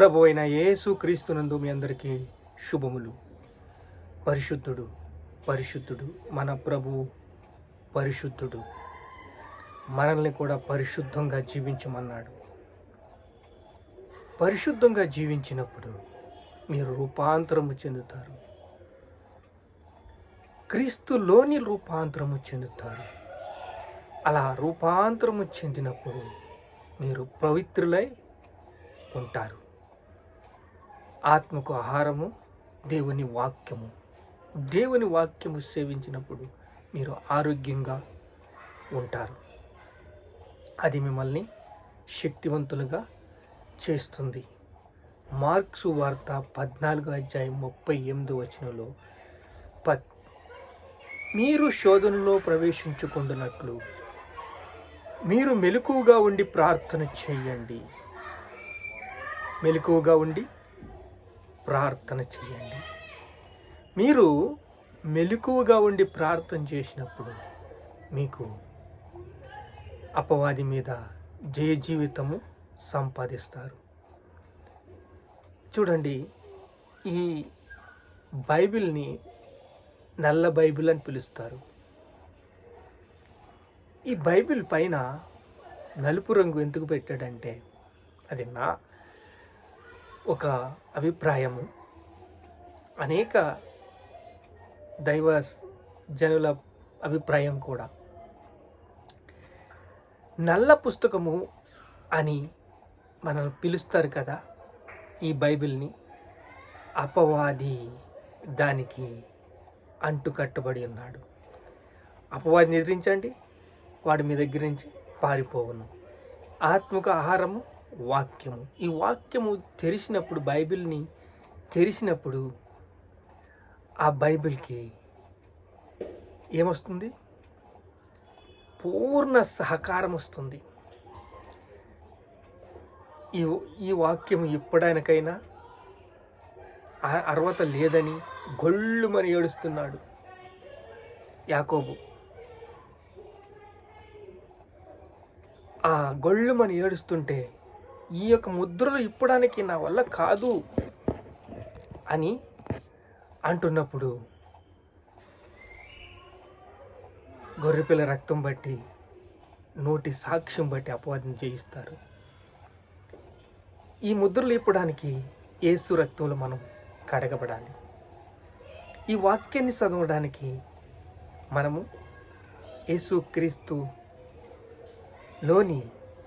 ప్రభు అయిన యేసు క్రీస్తునందు మీ అందరికీ శుభములు. పరిశుద్ధుడు పరిశుద్ధుడు మన ప్రభు పరిశుద్ధుడు. మనల్ని కూడా పరిశుద్ధంగా జీవించమన్నాడు. పరిశుద్ధంగా జీవించినప్పుడు మీరు రూపాంతరము చెందుతారు. క్రీస్తులోని రూపాంతరము చెందుతారు. అలా రూపాంతరము చెందినప్పుడు మీరు పవిత్రులై ఉంటారు. ఆత్మకు ఆహారము దేవుని వాక్యము. దేవుని వాక్యము సేవించినప్పుడు మీరు ఆరోగ్యంగా ఉంటారు. అది మిమ్మల్ని శక్తివంతులుగా చేస్తుంది. మార్క్సు వార్త పద్నాలుగు అధ్యాయం ముప్పై ఎనిమిది వచనంలో ప మీరు శోధనలో ప్రవేశించుకుంటున్నట్లు మీరు మెలకువగా ఉండి ప్రార్థన చేయండి. మెలకువగా ఉండి ప్రార్థన చేయండి. మీరు మెలకువగా ఉండి ప్రార్థన చేసినప్పుడు మీకు అపవాది మీద జయ జీవితము సంపాదిస్తారు. చూడండి ఈ బైబిల్ని నల్ల బైబిల్ అని పిలుస్తారు. ఈ బైబిల్ పైన నలుపు రంగు ఎందుకు పెట్టాడంటే అది నా ఒక అభిప్రాయము. అనేక దైవ జనుల అభిప్రాయం కూడా. నల్ల పుస్తకము అని మనం పిలుస్తారు కదా ఈ బైబిల్ని. అపవాది దానికి అంటుకట్టుబడి ఉన్నాడు. అపవాదిని ఎదిరించండి వాడు మీ దగ్గర నుంచి పారిపోవును. ఆత్మక ఆహారము వాక్యము. ఈ వాక్యము తెరిచినప్పుడు బైబిల్ని తెరిచినప్పుడు ఆ బైబిల్కి ఏమొస్తుంది? పూర్ణ సహకారం వస్తుంది. ఈ ఈ వాక్యం ఎప్పుడైనాకైనా అర్హత లేదని గొళ్ళుమని ఏడుస్తున్నాడు యాకోబు. ఆ గొళ్ళుమని ఏడుస్తుంటే ఈ యొక్క ముద్రలు ఇప్పడానికి నా వల్ల కాదు అని అంటున్నప్పుడు గొర్రెపిల్ల రక్తం బట్టి నోటి సాక్ష్యం బట్టి అపవాదం చేయిస్తారు ఈ ముద్రలు ఇప్పడానికి ఏసు రక్తంలో మనం కడగబడాలి. ఈ వాక్యాన్ని చదవడానికి మనము యేసు క్రీస్తు లోని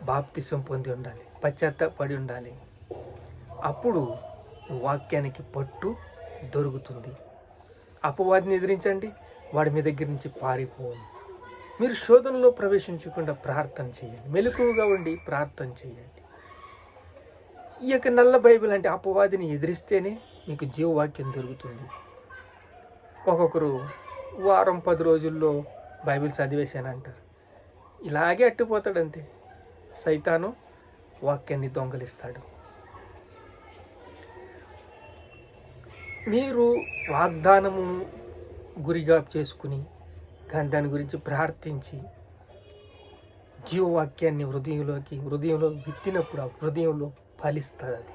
బాప్తిసం పొంది ఉండాలి. పశ్చాత్తపడి ఉండాలి. అప్పుడు వాక్యానికి పట్టు దొరుకుతుంది. అపవాదిని ఎదిరించండి వాడి మీ దగ్గర నుంచి పారిపోను మీరు శోధనలో ప్రవేశించకుండా ప్రార్థన చేయండి మెలకువగా ఉండి ప్రార్థన చేయండి. ఈ యొక్క నల్ల బైబిల్ అంటే అపవాదిని ఎదిరిస్తేనే మీకు జీవవాక్యం దొరుకుతుంది. ఒక్కొక్కరు వారం పది రోజుల్లో బైబిల్ చదివేశానంటారు. ఇలాగే అట్టిపోతాడు అంతే సైతాను వాక్యాన్ని దొంగలిస్తాడు. మీరు వాగ్దానము గురిగా చేసుకుని కానీ దాని గురించి ప్రార్థించి జీవవాక్యాన్ని హృదయంలోకి హృదయంలో విత్తినప్పుడు ఆ హృదయంలో ఫలిస్తుంది అది.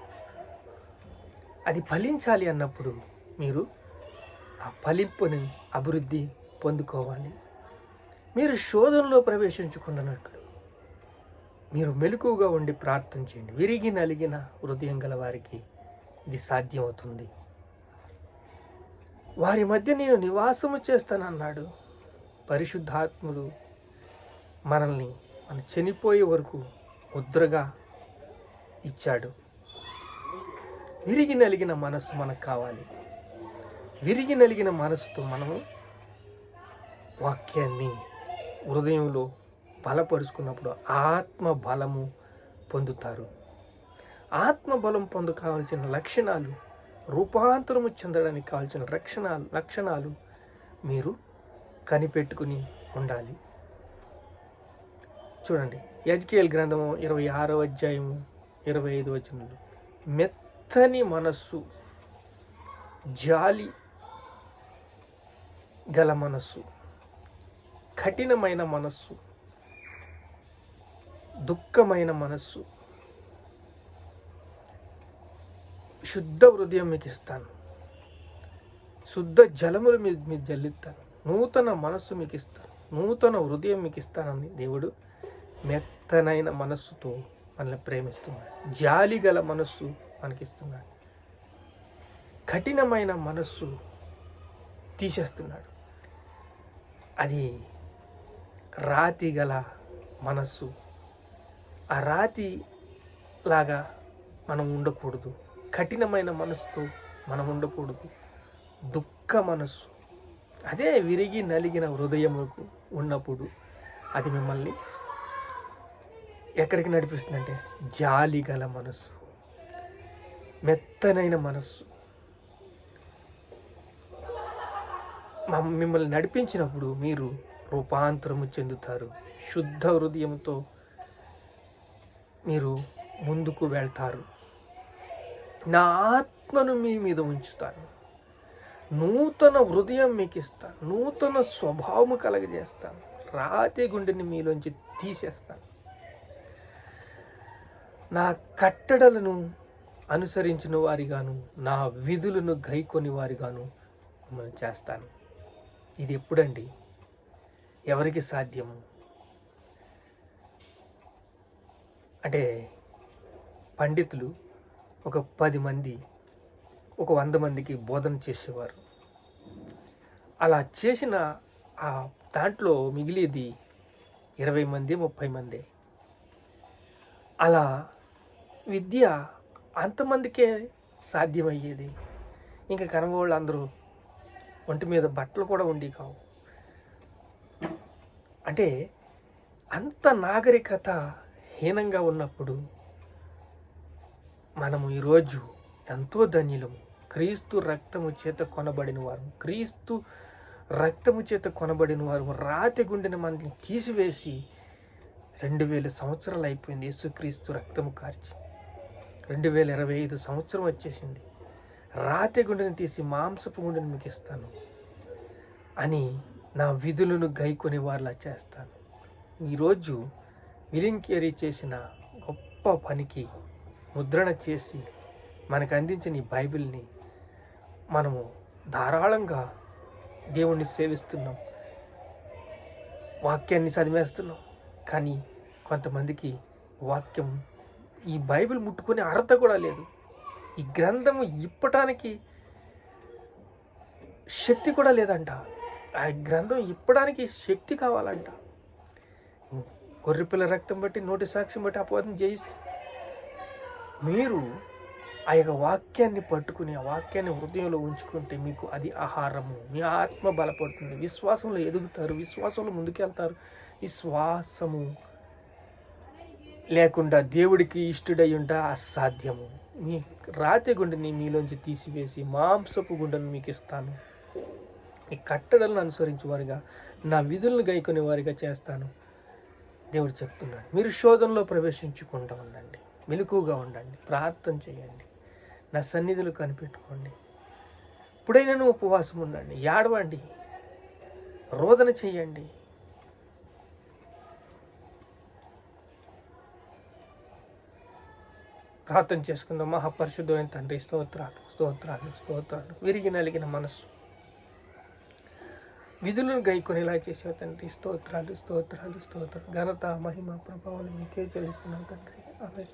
అది ఫలించాలి అన్నప్పుడు మీరు ఆ ఫలింపుని అభివృద్ధి పొందుకోవాలి. మీరు శోధనలో ప్రవేశించుకున్నట్లు మీరు మెలకువగా ఉండి ప్రార్థన చేయండి. విరిగి నలిగిన హృదయం గల వారికి ఇది సాధ్యమవుతుంది. వారి మధ్య నేను నివాసము చేస్తానన్నాడు. పరిశుద్ధాత్ముడు మనల్ని మన చనిపోయే వరకు ముద్రగా ఇచ్చాడు. విరిగి నలిగిన మనస్సు మనకు కావాలి. విరిగి నలిగిన మనసుతో మనము వాక్యాన్ని హృదయంలో బలపరుచుకున్నప్పుడు ఆత్మ బలము పొందుతారు. ఆత్మబలం పొందు కావాల్సిన లక్షణాలు రూపాంతరము చెందడానికి కావాల్సిన లక్షణాలు లక్షణాలు మీరు కనిపెట్టుకుని ఉండాలి. చూడండి యజ్కేల్ గ్రంథము ఇరవై ఆరో అధ్యాయము ఇరవై ఐదు వచనంలో మెత్తని మనస్సు జాలి గల మనస్సు కఠినమైన మనస్సు దుఃఖమైన మనస్సు. శుద్ధ హృదయం మీకు ఇస్తాను. శుద్ధ జలములు మీ మీరు జల్లిస్తాను. నూతన మనస్సు మీకు ఇస్తాను. నూతన హృదయం మీకు ఇస్తానని దేవుడు మెత్తనైన మనస్సుతో మనల్ని ప్రేమిస్తున్నాడు. జాలి గల మనస్సు మనకిస్తున్నాడు. కఠినమైన మనస్సు తీసేస్తున్నాడు. అది రాతి గల మనస్సు ఆ రాతి లాగా మనం ఉండకూడదు. కఠినమైన మనస్సుతో మనం ఉండకూడదు. దుఃఖ మనస్సు అదే విరిగి నలిగిన హృదయముకు ఉన్నప్పుడు అది మిమ్మల్ని ఎక్కడికి నడిపిస్తుందంటే జాలి గల మనస్సు మెత్తనైన మనస్సు. మిమ్మల్ని నడిపించినప్పుడు మీరు రూపాంతరము చెందుతారు. శుద్ధ హృదయంతో మీరు ముందుకు వెళ్తారు. నా ఆత్మను మీ మీద ఉంచుతాను. నూతన హృదయం మీకు ఇస్తాను నూతన స్వభావము కలగజేస్తాను. రాతి గుండెని మీలోంచి తీసేస్తాను. నా కట్టడలను అనుసరించిన వారిగాను నా విధులను గైకొని వారిగాను మిమ్మల్ని చేస్తాను. ఇది ఎప్పుడండి? ఎవరికి సాధ్యము? అంటే పండితులు ఒక పది మంది ఒక వంద మందికి బోధన చేసేవారు. అలా చేసిన ఆ దాంట్లో మిగిలేది ఇరవై మంది ముప్పై మంది. అలా విద్య అంతమందికే సాధ్యమయ్యేది. ఇంకా కనబోళ్ళు అందరూ ఒంటి మీద బట్టలు కూడా ఉండి కావు. అంటే అంత నాగరికత హీనంగా ఉన్నప్పుడు మనము ఈరోజు ఎంతో ధన్యులము. క్రీస్తు రక్తము చేత కొనబడిన వారు క్రీస్తు రక్తము చేత కొనబడిన వారు రాతి గుండెని మనల్ని తీసివేసి రెండు వేల సంవత్సరాలు అయిపోయింది యేసుక్రీస్తు రక్తము కార్చి. రెండు వేల ఇరవై ఐదు సంవత్సరం వచ్చేసింది. రాతి గుండెని తీసి మాంసపు గుండెని మీకు ఇస్తాను అని నా విధులను గైకొని వారిలా చేస్తాను. ఈరోజు విలింకేరీ చేసిన గొప్ప పనికి ముద్రణ చేసి మనకు అందించిన ఈ బైబిల్ని మనము ధారాళంగా దేవుణ్ణి సేవిస్తున్నాం. వాక్యాన్ని చదివేస్తున్నాం. కానీ కొంతమందికి వాక్యం ఈ బైబిల్ ముట్టుకునే అర్హత కూడా లేదు. ఈ గ్రంథము ఇప్పటానికి శక్తి కూడా లేదంట. ఆ గ్రంథం ఇప్పడానికి శక్తి కావాలంట. గొర్రెపిల్ల రక్తం బట్టి నోటి సాక్ష్యం బట్టి అపవాదం జయిస్తే. మీరు ఆ యొక్క వాక్యాన్ని పట్టుకుని ఆ వాక్యాన్ని హృదయంలో ఉంచుకుంటే మీకు అది ఆహారము. మీ ఆత్మ బలపడుతుంది. విశ్వాసంలో ఎదుగుతారు. విశ్వాసంలో ముందుకెళ్తారు. విశ్వాసము లేకుండా దేవుడికి ఇష్టడై ఉంట అసాధ్యము. మీ రాతి గుండెని మీలోంచి తీసివేసి మాంసపు గుండెను మీకు ఇస్తాను. ఈ కట్టడలను అనుసరించేవారుగా నా విధులను గైకొనే వారిగా చేస్తాను. దేవుడు చెప్తున్నాడు. మీరు శోధనలో ప్రవేశించకుండా ఉండండి. మెలకుగా ఉండండి. ప్రార్థన చేయండి. నా సన్నిధులు కనిపెట్టుకోండి. ఎప్పుడైనా ఉపవాసం ఉండండి. ఏడవండి. రోదన చేయండి. ప్రార్థన చేసుకుందాం. మహాపరిశుద్ధమైన తండ్రి స్తోత్రాలు స్తోత్రాలు స్తోత్రాలు. విరిగి నలిగిన మనస్సు. విధులను గైకొనేలా చేసావు తండ్రి. స్తోత్రాలు స్తోత్రాలు స్తోత్రాలు. ఘనత మహిమ ప్రభావాలు మీకే చెల్లిస్తున్నాం తండ్రి. అవే